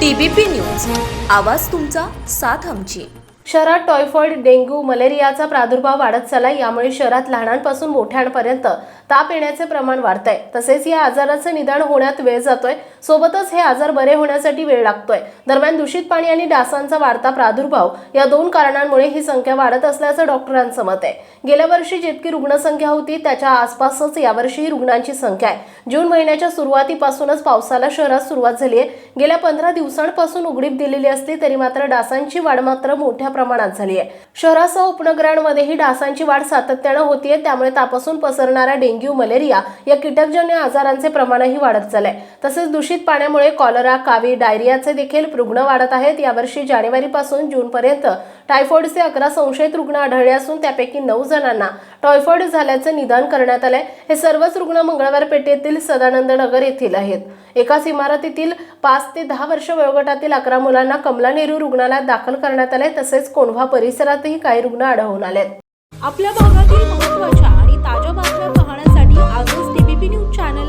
TBP news. आवाज तुमचा साथ आमची. शहरात टॉयफॉइड डेंग्यू मलेरियाचा प्रादुर्भाव वाढत चालला यामुळे शहरात लहानांपासून मोठ्यांपर्यंत ताप येण्याचे प्रमाण वाढत आहे तसेच या आजाराचं निदान होण्यात वेळ जातोय. सोबतच हे आजार बरे होण्यासाठी वेळ लागतोय. दरम्यान दूषित पाणी आणि डासांचा वाढता प्रादुर्भाव या दोन कारणांमुळे ही संख्या वाढत असल्याचं डॉक्टरांचं मत आहे. गेल्या वर्षी जितकी रुग्णसंख्या होती त्याच्या आसपासच यावर्षीही रुग्णांची संख्या आहे. जून महिन्याच्या सुरुवातीपासूनच पावसाला शहरात सुरुवात झाली आहे. गेल्या पंधरा दिवसांपासून उघडीप दिलेली असली तरी मात्र डासांची वाढ मात्र मोठ्या प्रमाणात झाली आहे. शहरासह उपनगरांमध्येही डासांची वाढ सातत्यानं होतीये त्यामुळे तापासून पसरणारा डेंग्यू मलेरिया या कीटकजन्य आजारांचे प्रमाणही वाढत चाललंय. तसेच दूषित पाण्यामुळे कॉलरा कावी डायरियाचे देखील रुग्ण वाढत आहेत. यावर्षी जानेवारीपासून जूनपर्यंत टायफॉइडचे अकरा संशयित रुग्ण आढळले असून त्यापैकी नऊ जणांना टायफॉइड झाल्याचं निदान करण्यात आलंय. हे सर्वच रुग्ण मंगळवार पेठेतील सदानंद नगर येथील आहेत. एकाच इमारतीतील पाच ते दहा वर्ष वयोगटातील अकरा मुलांना कमला नेहरू रुग्णालयात दाखल करण्यात आले तसेच कोंढवा परिसरातही काही रुग्ण आढळून आले आपल्या भागातील महत्त्वाच्या आणि ताज्या बातम्या पाहण्यासाठी आजच टीव्ही न्यूज चॅनल